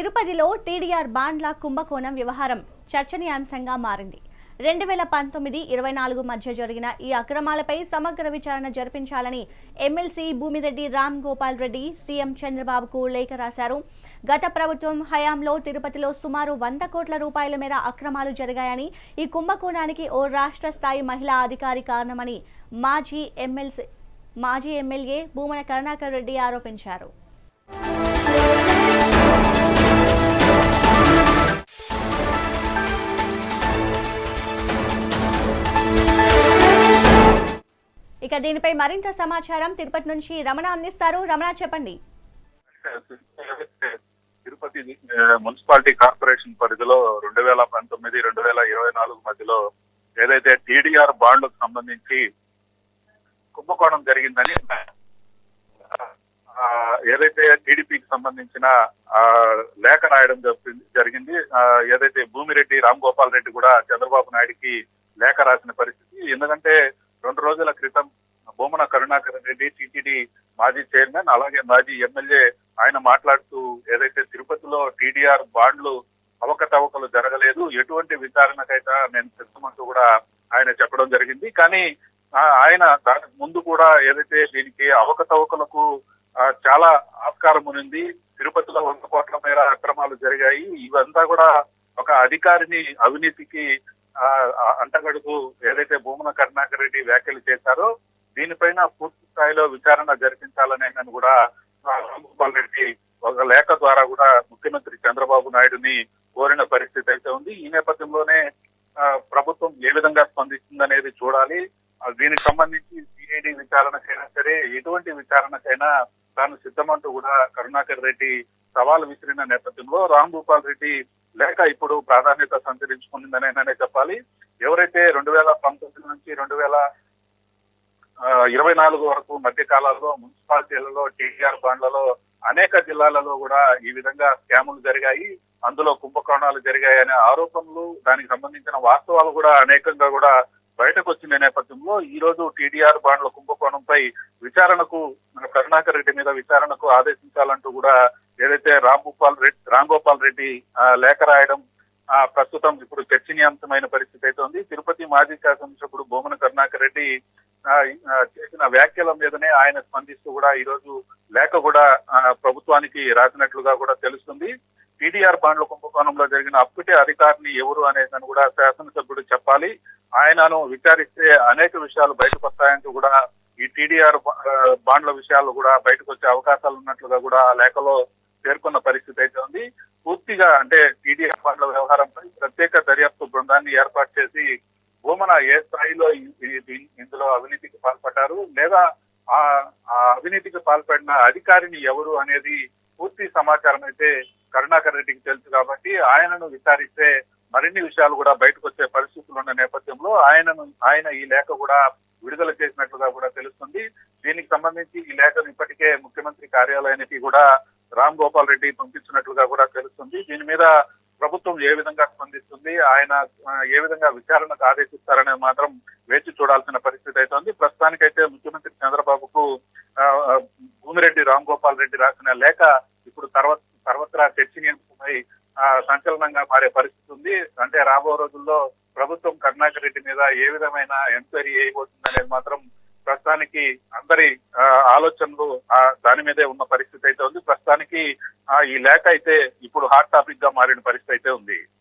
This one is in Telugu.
తిరుపతిలో టీడీఆర్ బాండ్ల కుంభకోణం వ్యవహారం చర్చనీయాంశంగా మారింది. రెండు వేల పంతొమ్మిది ఇరవై నాలుగు మధ్య జరిగిన ఈ అక్రమాలపై సమగ్ర విచారణ జరిపించాలని ఎమ్మెల్సీ భూమిరెడ్డి రామ్ గోపాల్ రెడ్డి సీఎం చంద్రబాబుకు లేఖ రాశారు. గత ప్రభుత్వం హయాంలో తిరుపతిలో సుమారు వంద కోట్ల రూపాయల మేర అక్రమాలు జరిగాయని ఈ కుంభకోణానికి ఓ రాష్ట్ర స్థాయి మహిళా అధికారి కారణమని మాజీ ఎమ్మెల్సీ మాజీ ఎమ్మెల్యే భూమన కరుణాకర్ రెడ్డి ఆరోపించారు. ఇక దీనిపై మరింత సమాచారం తిరుపతి నుంచి రమణ అందిస్తారు. రమణ చెప్పండి. తిరుపతి మున్సిపాలిటీ కార్పొరేషన్ పరిధిలో రెండు వేల పంతొమ్మిది రెండు వేల ఇరవై నాలుగు మధ్యలో ఏదైతే టీడీఆర్ బాండ్లకు సంబంధించి కుంభకోణం జరిగిందని ఏదైతే టీడీపీకి సంబంధించిన లేఖ రాయడం జరిగింది- జరిగింది ఏదైతే భూమిరెడ్డి రామ్ గోపాల్ రెడ్డి కూడా చంద్రబాబు నాయుడికి లేఖ రాసిన పరిస్థితి. ఎందుకంటే రెండు రోజుల క్రితం కరుణాకర్ రెడ్డి టీటీడీ మాజీ చైర్మన్ అలాగే మాజీ ఎమ్మెల్యే ఆయన మాట్లాడుతూ ఏదైతే తిరుపతిలో టీడీఆర్ బాండ్లు అవకతవకలు జరగలేదు ఎటువంటి విచారణకైతే నేను సిద్ధమంటూ కూడా ఆయన చెప్పడం జరిగింది. కానీ ఆయన దానికి ముందు కూడా ఏదైతే దీనికి అవకతవకలకు చాలా ఆస్కారం ఉంది తిరుపతిలో వంద కోట్ల మేర అక్రమాలు జరిగాయి. ఇవంతా కూడా ఒక అధికారిని అవినీతికి అంటగడుగు ఏదైతే భూమన కరుణాకర్ రెడ్డి వ్యాఖ్యలు చేశారో దీనిపైన పూర్తి స్థాయిలో విచారణ జరిపించాలని కూడా ఆ, రాంగోపాల్ రెడ్డి ఒక లేఖ ద్వారా కూడా ముఖ్యమంత్రి చంద్రబాబు నాయుడుని కోరిన పరిస్థితి అయితే ఉంది. ఈ నేపథ్యంలోనే ప్రభుత్వం ఏ విధంగా స్పందిస్తుందనేది చూడాలి. దీనికి సంబంధించి సిఐడి విచారణకైనా సరే ఎటువంటి విచారణకైనా తాను సిద్ధమంటూ కూడా కరుణాకర్ రెడ్డి సవాల్ విసిరిన నేపథ్యంలో రామ్ గోపాల్ రెడ్డి లేఖ ఇప్పుడు ప్రాధాన్యత సంతరించుకుందని చెప్పాలి. ఎవరైతే రెండు వేల పంతొమ్మిది నుంచి రెండు వేల ఇరవై నాలుగు వరకు మధ్య కాలాల్లో మున్సిపాలిటీలలో టీఆర్ బాండ్లలో అనేక జిల్లాలలో కూడా ఈ విధంగా స్కాములు జరిగాయి. అందులో కుంభకోణాలు జరిగాయి అనే ఆరోపణలు దానికి సంబంధించిన వాస్తవాలు కూడా అనేకంగా కూడా బయటకు వచ్చిన నేపథ్యంలో ఈ రోజు టీడీఆర్ బాండ్ల కుంభకోణంపై విచారణకు కరుణాకర్ రెడ్డి మీద విచారణకు ఆదేశించాలంటూ కూడా ఏదైతే రామ్ గోపాల్ రెడ్డి రామ్ గోపాల్ రెడ్డి లేఖ రాయడం ప్రస్తుతం ఇప్పుడు చర్చనీయాంశమైన పరిస్థితి అయితే ఉంది. తిరుపతి మాజీ శాసనసభ్యుడు భూమన కరుణాకర్ రెడ్డి చేసిన వ్యాఖ్యల మీదనే ఆయన స్పందిస్తూ కూడా ఈ రోజు లేఖ కూడా ప్రభుత్వానికి రాసినట్లుగా కూడా తెలుస్తుంది. టీడీఆర్ బాండ్ల కుంభకోణంలో జరిగిన అప్పటి అధికారిని ఎవరు అనేది కూడా శాసనసభ్యుడు చెప్పాలి. ఆయనను విచారిస్తే అనేక విషయాలు బయటకు వస్తాయంటూ కూడా ఈ టీడీఆర్ బాండ్ల విషయాలు కూడా బయటకు వచ్చే అవకాశాలు ఉన్నట్లుగా కూడా ఆ లేఖలో పేర్కొన్న పరిస్థితి అయితే ఉంది. పూర్తిగా అంటే టీడీఆర్ బాండ్ల వ్యవహారంపై ప్రత్యేక దర్యాప్తు బృందాన్ని ఏర్పాటు చేసి భూమన ఏ స్థాయిలో ఇందులో అవినీతికి పాల్పడ్డారు? లేదా ఆ అవినీతికి పాల్పడిన అధికారిని ఎవరు అనేది పూర్తి సమాచారం అయితే కరుణాకర్ రెడ్డికి తెలుసు కాబట్టి ఆయనను విచారిస్తే మరిన్ని విషయాలు కూడా బయటకు వచ్చే పరిస్థితులు ఉన్న నేపథ్యంలో ఆయనను ఆయన ఈ లేఖ కూడా విడుదల చేసినట్లుగా కూడా తెలుస్తుంది. దీనికి సంబంధించి ఈ లేఖను ఇప్పటికే ముఖ్యమంత్రి కార్యాలయానికి కూడా రామ్ గోపాల్ రెడ్డి పంపించినట్లుగా కూడా తెలుస్తుంది. దీని మీద ప్రభుత్వం ఏ విధంగా స్పందిస్తుంది ఆయన ఏ విధంగా విచారణకు ఆదేశిస్తారనేది మాత్రం వేచి చూడాల్సిన పరిస్థితి అయితే ఉంది ప్రస్తుతానికైతే ముఖ్యమంత్రి చంద్రబాబుకు భూమిరెడ్డి రామ్ గోపాల్ రెడ్డి రాసిన లేఖ ఇప్పుడు తర్వా సర్వత్రా చర్చనీయాంశమై సంచలనంగా మారే పరిస్థితి ఉంది. అంటే రాబో రోజుల్లో ప్రభుత్వం కరుణాకర్ రెడ్డి మీద ఏ విధమైన ఎంక్వైరీ చేయబోతుంది అనేది మాత్రం ప్రస్తుతానికి అందరి ఆ, ఆలోచనలు దాని మీదే ఉన్న పరిస్థితి అయితే ఉంది. ప్రస్తుతానికి ఆ, ఈ లేఖ అయితే ఇప్పుడు హాట్ టాపిక్గా మారిన పరిస్థితి అయితే ఉంది.